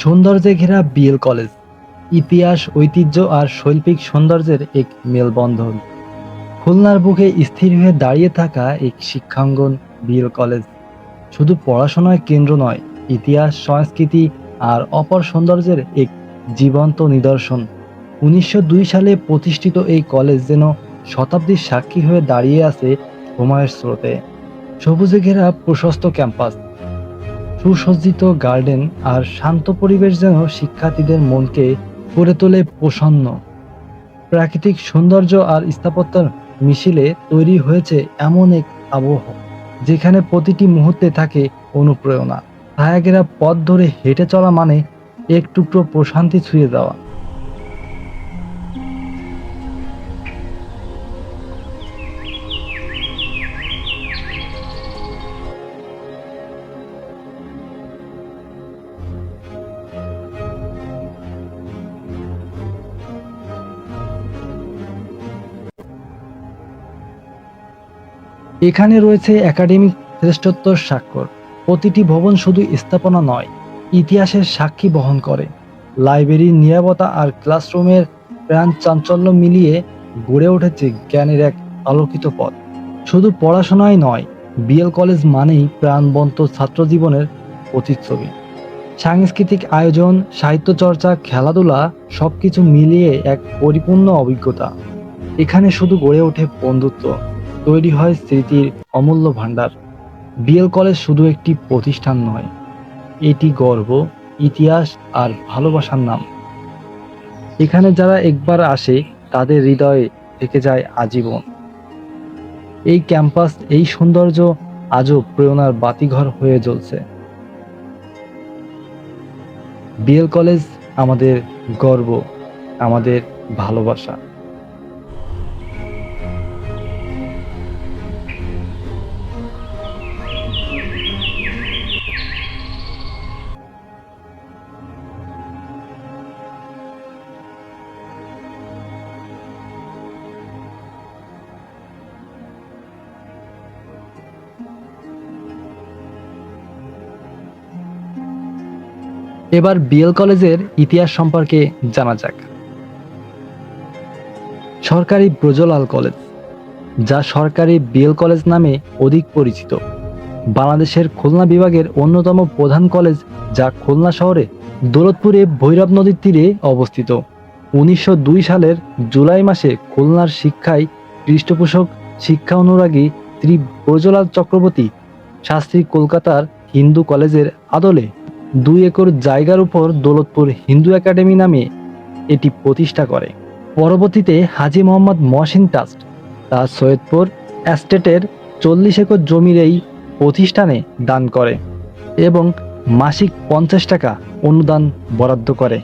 সৌন্দর্যে ঘেরা BL college, ইতিহাস, ঐতিহ্য আর শৈল্পিক সৌন্দর্যের এক মেলবন্ধন। খুলনার বুকে স্থির হয়ে দাঁড়িয়ে থাকা এক শিক্ষাঙ্গন বিএল কলেজ। শুধু পড়াশোনার কেন্দ্র নয়, ইতিহাস, সংস্কৃতি আর অপর সৌন্দর্যের এক জীবন্ত নিদর্শন। উনিশশো দুই সালে প্রতিষ্ঠিত এই কলেজ যেন শতাব্দীর সাক্ষী হয়ে দাঁড়িয়ে আছে সময়ের স্রোতে। সবুজে ঘেরা প্রশস্ত ক্যাম্পাস সুসজ্জিত গার্ডেন আর শান্ত পরিবেশ যেন শিক্ষার্থীদের মনকে করে তোলে প্রসন্ন। প্রাকৃতিক সৌন্দর্য আর স্থাপত্যের মিছিলে তৈরি হয়েছে এমন এক আবহ, যেখানে প্রতিটি মুহূর্তে থাকে অনুপ্রেরণা। ছায়াগেরা পথ ধরে হেঁটে চলা মানে এক টুকরো প্রশান্তি ছুঁয়ে দেওয়া এখানে রয়েছে একাডেমিক শ্রেষ্ঠত্বর স্বাক্ষর। প্রতিটি ভবন শুধু স্থাপনা নয়, ইতিহাসের সাক্ষী বহন করে। লাইব্রেরির নিরাপত্তা আর ক্লাসরুমের প্রাণ চাঞ্চল্য মিলিয়ে গড়ে উঠেছে জ্ঞানের এক আলোকিত পথ। শুধু পড়াশোনাই নয়, বিএল কলেজ মানেই প্রাণবন্ত ছাত্র জীবনের প্রতিচ্ছবি। সাংস্কৃতিক আয়োজন, সাহিত্য চর্চা, খেলাধুলা সবকিছু মিলিয়ে এক পরিপূর্ণ অভিজ্ঞতা। এখানে শুধু গড়ে ওঠে বন্ধুত্ব। তৈরি হয় স্মৃতির অমূল্য ভাণ্ডার। বিএল কলেজ শুধু একটি প্রতিষ্ঠান নয়, এটি গর্ব, ইতিহাস আর ভালোবাসার নাম। এখানে যারা একবার আসে, তাদের হৃদয়ে থেকে যায় আজীবন। এই ক্যাম্পাস, এই সৌন্দর্য আজও প্রেরণার বাতিঘর হয়ে জ্বলছে। বিএল কলেজ আমাদের গর্ব, আমাদের ভালোবাসা। এবার বিএল কলেজের ইতিহাস সম্পর্কে জানা যাক। সরকারি ব্রজলাল কলেজ, যা সরকারি বিএল কলেজ নামে অধিক পরিচিত, বাংলাদেশের খুলনা বিভাগের অন্যতম প্রধান কলেজ যা খুলনা শহরে দৌলতপুরে ভৈরব নদীর তীরে অবস্থিত। উনিশশো দুই সালের জুলাই মাসে খুলনার শিক্ষায় পৃষ্ঠপোষক, শিক্ষা অনুরাগী শ্রী ব্রজলাল চক্রবর্তী শাস্ত্রী কলকাতার হিন্দু কলেজের আদলে দুই একর জায়গার উপর দৌলতপুর হিন্দু একাডেমি নামে এটি প্রতিষ্ঠা করে। পরবর্তীতে হাজি মোহাম্মদ মহসিন ট্রাস্ট, তা সৈয়দপুর এস্টেটের চল্লিশ একর জমির এই প্রতিষ্ঠানে দান করে এবং মাসিক পঞ্চাশ টাকা অনুদান বরাদ্দ করে।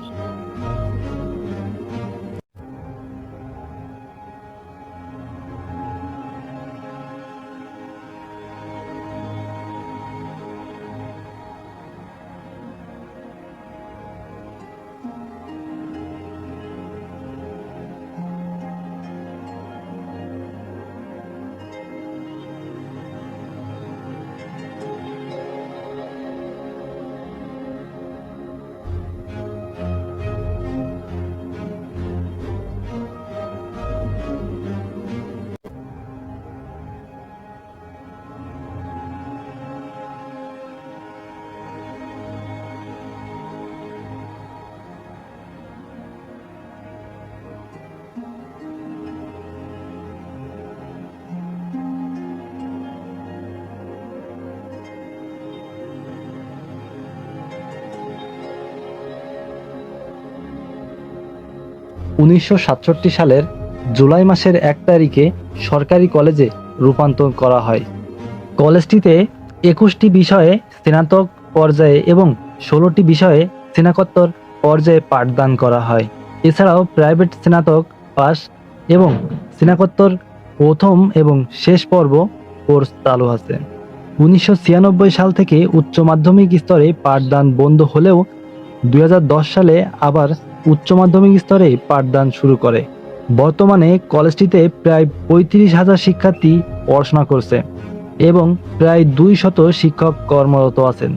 উনিশশো সাতষট্টি সালের জুলাই মাসের এক তারিখে সরকারি কলেজে রূপান্তর করা হয়। কলেজটিতে একুশটি বিষয়ে স্নাতক পর্যায়ে এবং ষোলোটি বিষয়ে স্নাতকোত্তর পর্যায়ে পাঠদান করা হয়। এছাড়াও প্রাইভেট স্নাতক পাস এবং স্নাতকোত্তর প্রথম এবং শেষ পর্ব কোর্স চালু আছে। উনিশশো ছিয়ানব্বই সাল থেকে উচ্চ মাধ্যমিক স্তরে পাঠদান বন্ধ হলেও দু হাজার দশ সালে আবার উচ্চ মাধ্যমিক স্তরে পাঠদান শুরু করে। বর্তমানে কলেজটিতে প্রায় পঁয়ত্রিশ হাজার শিক্ষার্থী পড়াশোনা করছে এবং প্রায় দুই শত শিক্ষক কর্মরত আছেন।